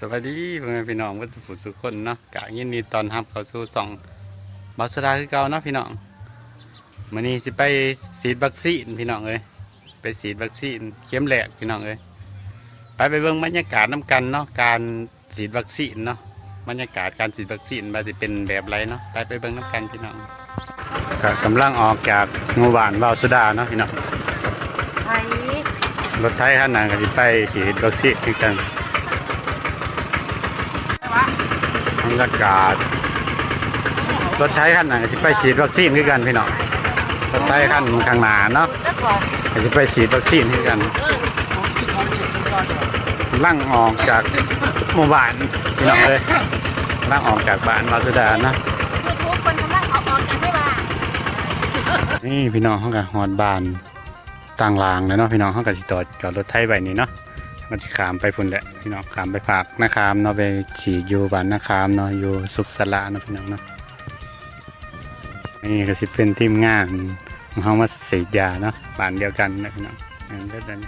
สวัสดีพ่อแม่พี่น้องวัสุสุคนเนาะกะยินดีตอนรับเข้าสู่สองบาสดาคือเก่าเนาะพี่น้องมื้อนี้สิไปฉีดวัคซีนพี่น้องเอ้ยไปฉีดวัคซีนเข็มแรกพี่น้องเอ้ยไปไปเบิ่งบรรยากาศน้กันเนาะการฉีดวัคซีนเนาะบรรยากาศการฉีดวัคซีนว่าสิเป็นแบบไรเนาะไปไปเบิ่งน้กันพี่น้องก็กำลังออกจากหมู่บ้านบาสดาเนาะพี่น้องไทยรถไถคันนั้นก็สิไปฉีดวัคซีนคือกัน บรรยากาศ รถไถคันนั้นก็จะไปฉีดวัคซีนคือกันพี่น้องรถไถคันข้างหน้าเนาะจะไปฉีดวัคซีนคือกันลั่งออกจากหมู่บ้านพี่น้องเลยลั่งออกจากบ้านวาสดาเนะยูทูบคนกำลังเอาออกจากไม่ว่านี่พี่น้องเขาก็ฮอดบานต่างลางเลยเนาะพี่น้องเขาก็สิจอดจอดรถไถไว้นี่เนาะ มันจะขามไปพุ่นแหละพี่น้องขามไปฝากนาคามเนาะไปฉีดอยู่บ้านนาคามเนาะอยู่สุขสละนะพี่น้องเนาะนี่ก็สิเป็นทีมงานของเขามาสีดยาเนาะบ้านเดียวกันนะพี่น้องอย่างเดียวกัน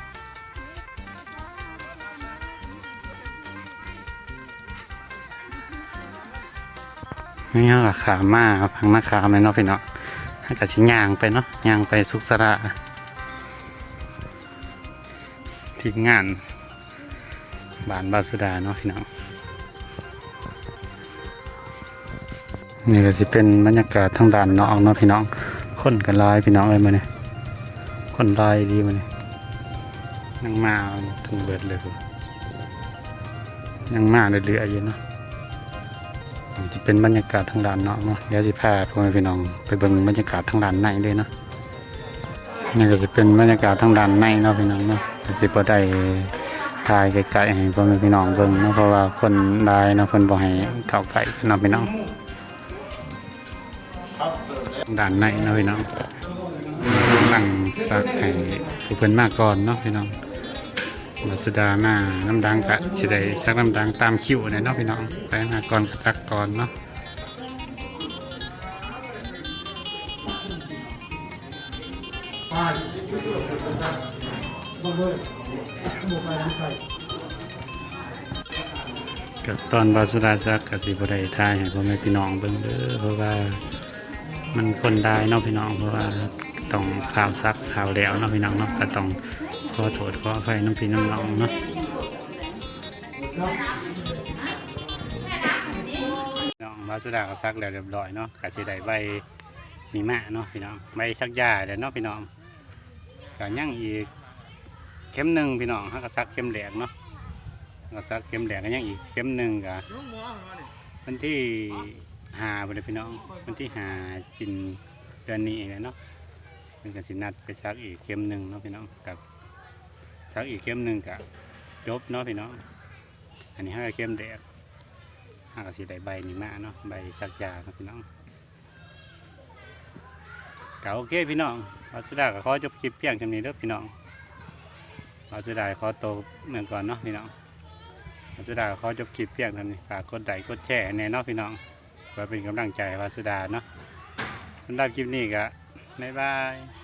นี่เขาก็ขามมาพังนาคามเลยเนาะพี่น้องให้กับชิ้ย่างไปเนาะย่างไปสุขสระทีมงาน บ้านบาสุดาเนาะพี่น้องนี่ก็สิเป็นบรรยากาศทางด้านนอกเนาะพี่น้องคนกันลายพี่น้องเอ้ยมาเนี่ยคนลายดีมาเนี่ยยังมาถึงเบิดเลยยังมาเรื่อยๆอยู่เนาะจะเป็นบรรยากาศทางด้านนอกเนาะเดี๋ยวจะพาพ่อแม่พี่น้องไปเบิ่งบรรยากาศทางด้านในเลยเนาะนี่ก็จะเป็นบรรยากาศทางด้านในเนาะพี่น้องเนาะก็สิบได้ ถ่ายไกลๆให้พ่อแม่พี่น้องเบิ่งเนาะเพราะว่าคนหลายเนาะเพิ่นบ่ให้เข้าใกล้เนาะพี่น้องด้านในเนาะพี่น้องนั่งสักให้ผู้เพิ่นมาก่อนเนาะพี่น้องมาสุดาหน้าน้ำดังกะสิได้สักน้ำดังตามคิวเนี่ยเนาะพี่น้องไปมาก่อนก็สักก่อนเนาะ กับตอนบาสุดาสักกับสิบได้ทายให้พ่อแม่พี่น้องเบิ่งเด้อเพราะว่ามันคนได้เนาะพี่น้องเพราะว่าต้องข่าวซักข่าวแล้วเนาะพี่น้องเนาะก็ต้องขอโทษขออภัยน้ำพี่น้ำน้องเนาะน้องมาสุดาก็ซักแล้วเรียบร้อยเนาะกะสิได้ใบมีมะเนาะพี่น้องใบซักยาเดี๋ยวเนาะพี่น้องก็ยังอีก เข็มหนึ่งพี่น้องเขาก็ซักเข็มแหลกเนาะก็ซักเข็มแหลกก็ยังอีกเข็มหนึ่งกะวันที่หาบริพี่น้องวันที่หาจินเดือนนี้เลยเนาะเป็นกันสินัดไปซักอีกเข็มหนึ่งเนาะพี่น้องกับซักอีกเข็มหนึ่งกับจบเนาะพี่น้องอันนี้ห้าเข็มแดกห้ากับสีได้ใบนี่มาเนาะใบซักยาเนาะพี่น้องก็โอเคพี่น้องเราสุดาก็ขอจบคลิปเพียงเท่านี้เด้อพี่น้อง เราสุดาขอตัวเมื่อก่อนเนาะพี่น้องวัสุดาขอจบคลิปเพียงเท่านี้ฝากกดไลค์กดแชร์แน่เนอนพี่น้องเพื่อเป็นกำลังใจวาสุดาเนาะสำหรับคลิปนี้ก็บ๊ายบาย